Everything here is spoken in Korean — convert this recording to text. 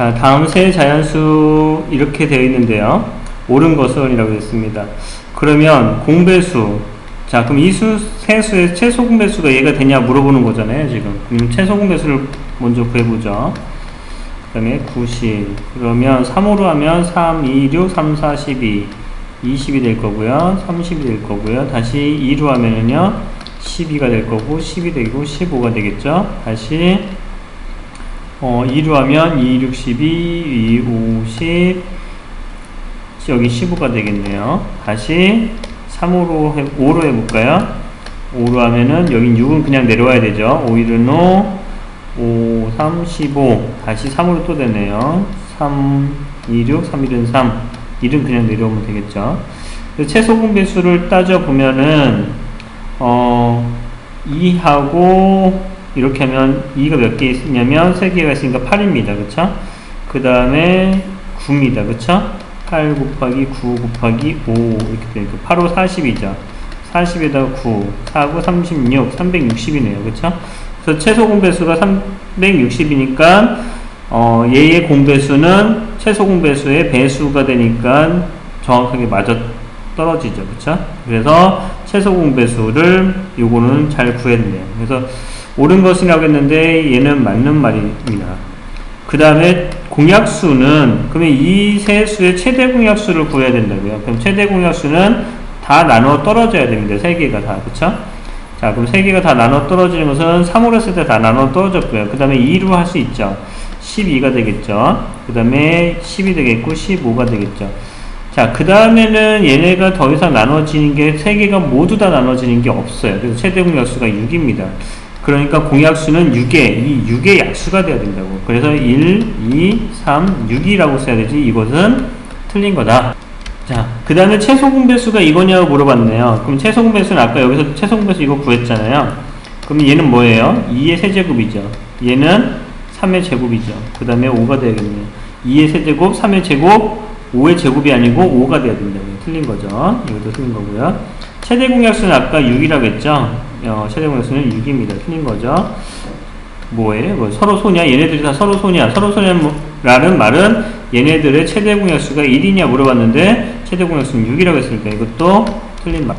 자, 다음 세 자연수 이렇게 되어 있는데요. 옳은 것은이라고 했습니다. 그러면 공배수. 자, 그럼 이 수, 세 수의 최소 공배수가 얘가 되냐 물어보는 거잖아요, 지금. 그럼 최소 공배수를 먼저 구해보죠. 그 다음에 90. 그러면 3으로 하면 3, 2, 6, 3, 4, 12. 20이 될 거고요. 30이 될 거고요. 다시 2로 하면은요. 12가 될 거고, 10이 되고, 15가 되겠죠. 다시 어, 2로 하면 2, 6, 12, 2, 50, 여기 15가 되겠네요. 다시 3으로 해, 5로 해볼까요? 5로 하면은 여긴 6은 그냥 내려와야 되죠. 5, 1은 5, 5, 3, 15. 다시 3으로 또 되네요. 3, 2, 6, 3, 1은 3. 1은 그냥 내려오면 되겠죠. 최소 분배수를 따져보면은, 어, 2하고 이렇게 하면 2가 몇 개 있냐면 3개가 있으니까 8입니다. 그쵸? 그 다음에 9입니다. 그쵸? 8 곱하기 9 곱하기 5 이렇게 되니까 8호 40이죠. 40에다가 9, 4고 36, 360이네요. 그쵸? 그래서 최소 공배수가 360이니까 어, 얘의 공배수는 최소 공배수의 배수가 되니까 정확하게 맞아 떨어지죠. 그쵸? 그래서 최소 공배수를 요거는 잘 구했네요. 그래서 옳은 것이라고 했는데 얘는 맞는 말입니다. 그 다음에 공약수는 그러면 이 세 수의 최대 공약수를 구해야 된다고요. 그럼 최대 공약수는 다 나눠 떨어져야 됩니다. 세 개가 다 그쵸? 자 그럼 세 개가 다 나눠 떨어지는 것은 3으로 했을 때 다 나눠 떨어졌고요. 그 다음에 2로 할 수 있죠. 12가 되겠죠. 그 다음에 10이 되겠고 15가 되겠죠. 자, 그 다음에는 얘네가 더 이상 나눠지는 게 세 개가 모두 다 나눠지는 게 없어요. 그래서 최대 공약수가 6입니다. 그러니까 공약수는 6의, 이 6의 약수가 돼야 된다고. 그래서 1, 2, 3, 6이라고 써야 되지. 이것은 틀린 거다. 자, 그 다음에 최소 공배수가 이거냐고 물어봤네요. 그럼 최소 공배수는 아까 여기서 최소 공배수 이거 구했잖아요. 그럼 얘는 뭐예요? 2의 세제곱이죠. 얘는 3의 제곱이죠. 그 다음에 5가 되야겠네요. 2의 세제곱, 3의 제곱, 5의 제곱이 아니고 5가 돼야 된다고요. 틀린 거죠. 이것도 틀린 거고요. 최대 공약수는 아까 6이라고 했죠. 어, 최대 공약수는 6입니다. 틀린 거죠. 뭐예요? 뭐 서로 소냐? 얘네들이 다 서로 소냐? 서로 소냐라는 말은 얘네들의 최대 공약수가 1이냐 물어봤는데 최대 공약수는 6이라고 했으니까 이것도 틀린 말.